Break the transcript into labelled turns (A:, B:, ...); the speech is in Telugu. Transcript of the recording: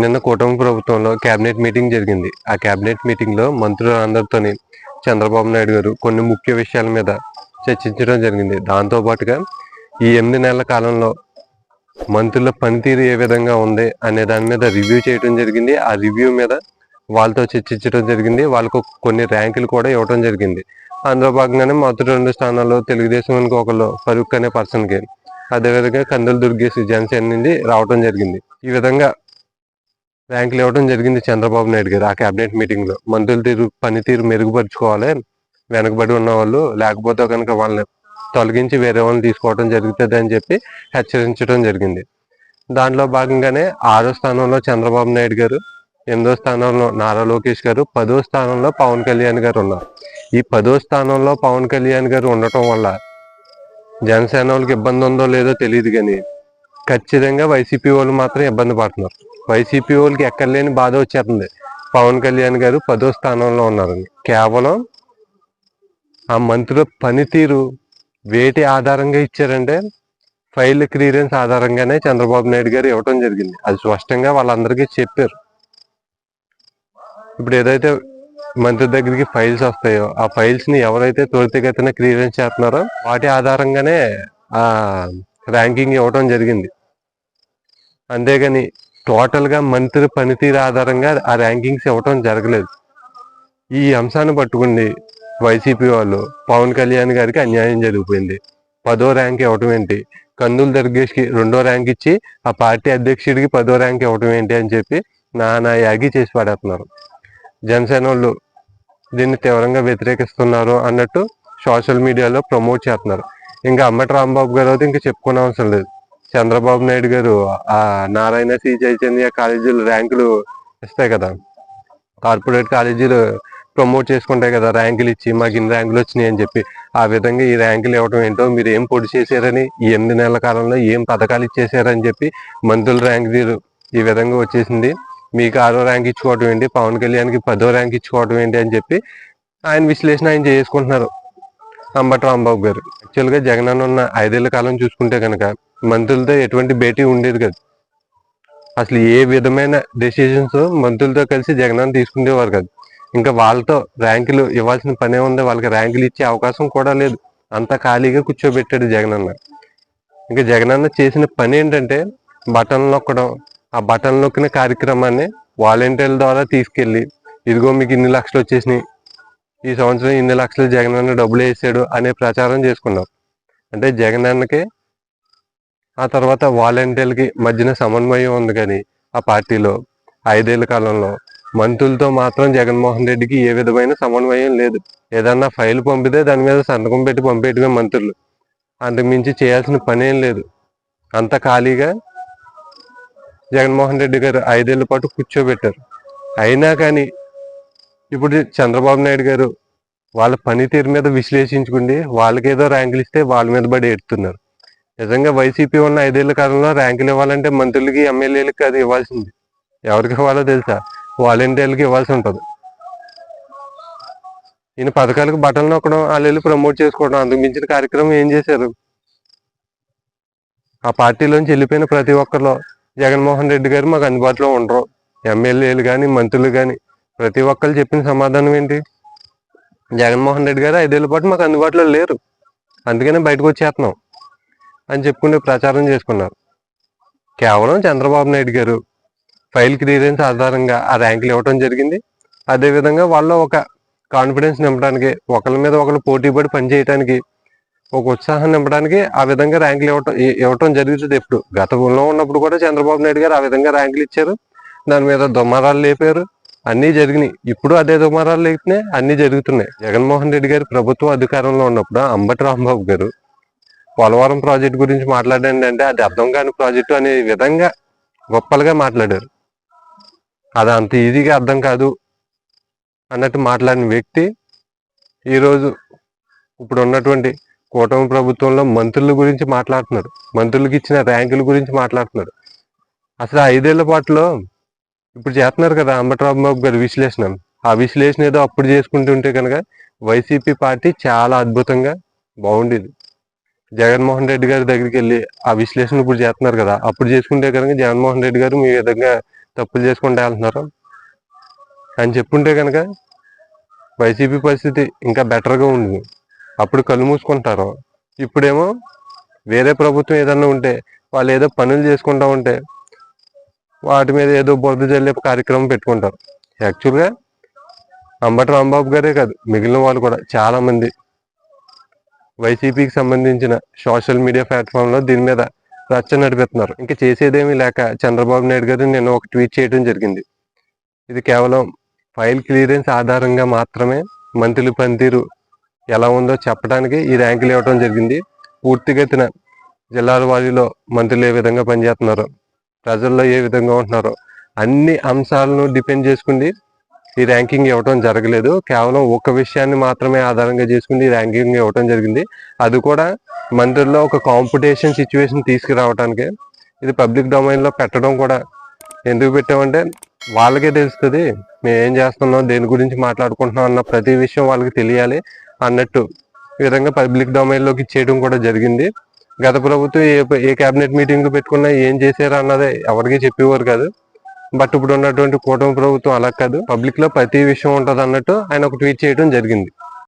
A: నిన్న కూటమి ప్రభుత్వంలో కేబినెట్ మీటింగ్ జరిగింది. ఆ కేబినెట్ మీటింగ్లో మంత్రులందరితోని చంద్రబాబు నాయుడు గారు కొన్ని ముఖ్య విషయాల మీద చర్చించడం జరిగింది. దాంతో పాటుగా ఈ ఎనిమిది నెలల కాలంలో మంత్రుల పనితీరు ఏ విధంగా ఉంది అనే దాని మీద రివ్యూ చేయడం జరిగింది. ఆ రివ్యూ మీద వాళ్ళతో చర్చించడం జరిగింది. వాళ్ళకు కొన్ని ర్యాంకులు కూడా ఇవ్వడం జరిగింది. అందులో భాగంగానే మొదటి రెండు స్థానాల్లో తెలుగుదేశం ఒకళ్ళు ఫరూక్ అనే పర్సన్కి అదేవిధంగా కందులు దుర్గేసి జనసేన నుండి రావడం జరిగింది. ఈ విధంగా ర్యాంకులు ఇవ్వడం జరిగింది చంద్రబాబు నాయుడు గారు ఆ కేబినెట్ మీటింగ్లో. మంత్రుల తీరు పనితీరు మెరుగుపరుచుకోవాలి వెనకబడి ఉన్న వాళ్ళు లేకపోతే కనుక వాళ్ళని తొలగించి వేరే వాళ్ళని తీసుకోవడం జరుగుతుంది అని చెప్పి హెచ్చరించడం జరిగింది. దాంట్లో భాగంగానే ఆరో స్థానంలో చంద్రబాబు నాయుడు గారు ఎనిమిదో స్థానంలో నారా లోకేష్ గారు పదో స్థానంలో పవన్ కళ్యాణ్ గారు ఉన్నారు. ఈ పదో స్థానంలో పవన్ కళ్యాణ్ గారు ఉండటం వల్ల జనసేన వాళ్ళకి ఇబ్బంది ఉందో లేదో తెలియదు కానీ ఖచ్చితంగా వైసీపీ వాళ్ళు మాత్రం ఇబ్బంది పడుతున్నారు. వైసీపీ వాళ్ళకి ఎక్కర్లేని బాధ వచ్చేస్తుంది. పవన్ కళ్యాణ్ గారు పదో స్థానంలో ఉన్నారని కేవలం ఆ మంత్రుల పనితీరు వేటి ఆధారంగా ఇచ్చారంటే ఫైల్ క్లియరెన్స్ ఆధారంగానే చంద్రబాబు నాయుడు గారు ఇవ్వటం జరిగింది. అది స్పష్టంగా వాళ్ళందరికీ చెప్పారు. ఇప్పుడు ఏదైతే మంత్రి దగ్గరికి ఫైల్స్ వస్తాయో ఆ ఫైల్స్ని ఎవరైతే త్వరితగతిన క్లియరెన్స్ చేస్తున్నారో వాటి ఆధారంగానే ఆ ర్యాంకింగ్ ఇవ్వటం జరిగింది. అంతేగాని టోటల్గా మంత్రి పనితీరు ఆధారంగా ఆ ర్యాంకింగ్స్ ఇవ్వటం జరగలేదు. ఈ అంశాన్ని పట్టుకుని వైసీపీ వాళ్ళు పవన్ కళ్యాణ్ గారికి అన్యాయం జరిగిపోయింది. పదో ర్యాంక్ ఇవ్వటం ఏంటి? కందుల దుర్గేష్కి రెండో ర్యాంక్ ఇచ్చి ఆ పార్టీ అధ్యక్షుడికి పదో ర్యాంక్ ఇవ్వటం ఏంటి అని చెప్పి నానా యాగి చేసి పడేస్తున్నారు. జనసేన వాళ్ళు దీన్ని తీవ్రంగా వ్యతిరేకిస్తున్నారు అన్నట్టు సోషల్ మీడియాలో ప్రమోట్ చేస్తున్నారు. ఇంకా అమ్మటి రాంబాబు గారు అయితే ఇంకా చెప్పుకునే అవసరం లేదు. చంద్రబాబు నాయుడు గారు ఆ నారాయణ శ్రీ చైతన్య కాలేజీలు ర్యాంకులు ఇస్తాయి కదా. కార్పొరేట్ కాలేజీలు ప్రమోట్ చేసుకుంటాయి కదా ర్యాంకులు ఇచ్చి మాకు ఇన్ని ర్యాంకులు వచ్చినాయి అని చెప్పి. ఆ విధంగా ఈ ర్యాంకులు ఇవ్వడం ఏంటో మీరు ఏం పొడి చేశారని ఈ ఎనిమిది నెలల కాలంలో ఏం పథకాలు ఇచ్చేసారని చెప్పి మంత్రుల ర్యాంక్ తీరు ఈ విధంగా వచ్చేసింది. మీకు ఆరో ర్యాంక్ ఇచ్చుకోవడం ఏంటి పవన్ కళ్యాణ్కి పదో ర్యాంక్ ఇచ్చుకోవడం ఏంటి అని చెప్పి ఆయన విశ్లేషణ ఆయన చేసుకుంటున్నారు. అంబటి రాంబాబు గారు. యాక్చువల్గా జగన్ అన్న ఉన్న ఐదేళ్ళ కాలం చూసుకుంటే కనుక మంత్రులతో ఎటువంటి భేటీ ఉండేది కాదు. అసలు ఏ విధమైన డెసిషన్స్ మంత్రులతో కలిసి జగనన్న తీసుకునేవారు కాదు. ఇంకా వాళ్ళతో ర్యాంకులు ఇవ్వాల్సిన పనే ఉంది. వాళ్ళకి ర్యాంకులు ఇచ్చే అవకాశం కూడా లేదు. అంత ఖాళీగా కూర్చోబెట్టాడు జగనన్న. ఇంకా జగనన్న చేసిన పని ఏంటంటే బటన్ నొక్కడం. ఆ బటన్ నొక్కిన కార్యక్రమాన్ని వాలంటీర్ల ద్వారా తీసుకెళ్ళి ఇదిగో మీకు ఇన్ని లక్షలు వచ్చేసినాయి. ఈ సంవత్సరం ఇన్ని లక్షలు జగనన్న డబ్బులు వేసాడు అనే ప్రచారం చేసుకున్నాం. అంటే జగనన్నకి ఆ తర్వాత వాలంటీర్లకి మధ్యన సమన్వయం ఉంది కానీ ఆ పార్టీలో ఐదేళ్ళ కాలంలో మంత్రులతో మాత్రం జగన్మోహన్ రెడ్డికి ఏ విధమైన సమన్వయం లేదు. ఏదన్నా ఫైల్ పంపితే దాని మీద సంతకం పెట్టి పంపేయటమే మంత్రులు. అంతకుమించి చేయాల్సిన పని ఏం లేదు. అంత ఖాళీగా జగన్మోహన్ రెడ్డి గారు ఐదేళ్ళ పాటు కూర్చోబెట్టారు. అయినా కానీ ఇప్పుడు చంద్రబాబు నాయుడు గారు వాళ్ళ పనితీరు మీద విశ్లేషించుకుండి వాళ్ళకి ఏదో ర్యాంకులు ఇస్తే వాళ్ళ మీద పడి ఎడుతున్నారు. నిజంగా వైసీపీ ఉన్న ఐదేళ్ళ కాలంలో ర్యాంకులు ఇవ్వాలంటే మంత్రులకి ఎమ్మెల్యేలకి అది ఇవ్వాల్సింది. ఎవరికి ఇవ్వాలో తెలుసా? వాలంటీర్లకి ఇవ్వాల్సి ఉంటుంది. ఈయన పథకాలకు బట్టలు నొక్కడం వాళ్ళు వెళ్ళి ప్రమోట్ చేసుకోవడం అందుకు మించిన కార్యక్రమం ఏం చేశారు? ఆ పార్టీలోంచి వెళ్ళిపోయిన ప్రతి ఒక్కరిలో జగన్మోహన్ రెడ్డి గారు మాకు అందుబాటులో ఉండరు. ఎమ్మెల్యేలు కానీ మంత్రులు కానీ ప్రతి ఒక్కరు చెప్పిన సమాధానం ఏంటి? జగన్మోహన్ రెడ్డి గారు ఐదేళ్ళ పాటు మాకు అందుబాటులో లేరు. అందుకనే బయటకు వచ్చేస్తున్నాం. అని చెప్పుకునే ప్రచారం చేసుకున్నారు. కేవలం చంద్రబాబు నాయుడు గారు ఫైల్ క్లియరెన్స్ ఆధారంగా ఆ ర్యాంకులు ఇవ్వడం జరిగింది. అదేవిధంగా వాళ్ళు ఒక కాన్ఫిడెన్స్ నింపడానికి ఒకరి మీద ఒకరు పోటీ పడి పనిచేయడానికి ఒక ఉత్సాహం నింపడానికి ఆ విధంగా ర్యాంకులు ఇవ్వటం ఇవ్వటం జరుగుతుంది ఎప్పుడు. గతంలో ఉన్నప్పుడు కూడా చంద్రబాబు నాయుడు గారు ఆ విధంగా ర్యాంకులు ఇచ్చారు. దాని మీద దుమారాలు లేపారు. అన్నీ జరిగినాయి. ఇప్పుడు అదే దుమారాలు లేపినాయి అన్నీ జరుగుతున్నాయి. జగన్మోహన్ రెడ్డి గారు ప్రభుత్వం అధికారంలో ఉన్నప్పుడు అంబటి రాంబాబు గారు పోలవరం ప్రాజెక్ట్ గురించి మాట్లాడండి అంటే అది అర్థం కాని ప్రాజెక్టు అనే విధంగా గొప్పలుగా మాట్లాడారు. అది అంత ఈజీగా అర్థం కాదు అన్నట్టు మాట్లాడిన వ్యక్తి ఈరోజు ఇప్పుడు ఉన్నటువంటి కూటమి ప్రభుత్వంలో మంత్రుల గురించి మాట్లాడుతున్నాడు. మంత్రులకు ఇచ్చిన ర్యాంకుల గురించి మాట్లాడుతున్నాడు. అసలు ఐదేళ్ళ పాటులో ఇప్పుడు చేస్తున్నారు కదా అంబటరాంబాబు గారి విశ్లేషణ. ఆ విశ్లేషణ ఏదో అప్పుడు చేసుకుంటుంటే కనుక వైసీపీ పార్టీ చాలా అద్భుతంగా బాగుండేది. జగన్మోహన్ రెడ్డి గారి దగ్గరికి వెళ్ళి ఆ విశ్లేషణ ఇప్పుడు చేస్తున్నారు కదా అప్పుడు చేసుకుంటే కనుక జగన్మోహన్ రెడ్డి గారు మీ విధంగా తప్పులు చేసుకుంటే వెళ్తున్నారు అని చెప్పుంటే కనుక వైసీపీ పరిస్థితి ఇంకా బెటర్గా ఉంది. అప్పుడు కళ్ళు మూసుకుంటారు. ఇప్పుడేమో వేరే ప్రభుత్వం ఏదన్నా ఉంటే వాళ్ళు ఏదో పనులు చేసుకుంటా ఉంటే వాటి మీద ఏదో బురద జల్లే కార్యక్రమం పెట్టుకుంటారు. యాక్చువల్గా అంబటి రాంబాబు గారే కాదు మిగిలిన వాళ్ళు కూడా చాలా మంది వైసీపీకి సంబంధించిన సోషల్ మీడియా ప్లాట్ఫామ్లో దీని మీద రచ్చ నడిపిస్తున్నారు. ఇంకా చేసేదేమీ లేక చంద్రబాబు నాయుడు గారు నేను ఒక ట్వీట్ చేయడం జరిగింది. ఇది కేవలం ఫైల్ క్లియరెన్స్ ఆధారంగా మాత్రమే మంత్రులు పనితీరు ఎలా ఉందో చెప్పడానికి ఈ ర్యాంకులు ఇవ్వడం జరిగింది. పూర్తిగతిన జిల్లాల వారీలో మంత్రులు ఏ విధంగా పనిచేస్తున్నారో ప్రజల్లో ఏ విధంగా ఉంటున్నారో అన్ని అంశాలను డిపెండ్ చేసుకుని ఈ ర్యాంకింగ్ ఇవ్వటం జరగలేదు. కేవలం ఒక విషయాన్ని మాత్రమే ఆధారంగా చేసుకుని ఈ ర్యాంకింగ్ ఇవ్వడం జరిగింది. అది కూడా మందిర్లో ఒక కాంపిటీషన్ సిచ్యువేషన్ తీసుకురావడానికి ఇది పబ్లిక్ డొమైన్లో పెట్టడం కూడా. ఎందుకు పెట్టామంటే వాళ్ళకే తెలుస్తుంది మేము ఏం చేస్తున్నాం దేని గురించి మాట్లాడుకుంటున్నాం అన్న ప్రతి విషయం వాళ్ళకి తెలియాలి అన్నట్టు. ఈ విధంగా పబ్లిక్ డొమైన్లోకి చేయడం కూడా జరిగింది. గత ప్రభుత్వం ఏ ఏ కేబినెట్ మీటింగ్లు పెట్టుకున్నా ఏం చేశారు అన్నది ఎవరికి చెప్పేవారు కాదు. బట్ ఇప్పుడు ఉన్నటువంటి కూటమి ప్రభుత్వం అలా కాదు. పబ్లిక్లో ప్రతి విషయం ఉంటది అన్నట్టు ఆయన ఒక ట్వీట్ చేయడం జరిగింది.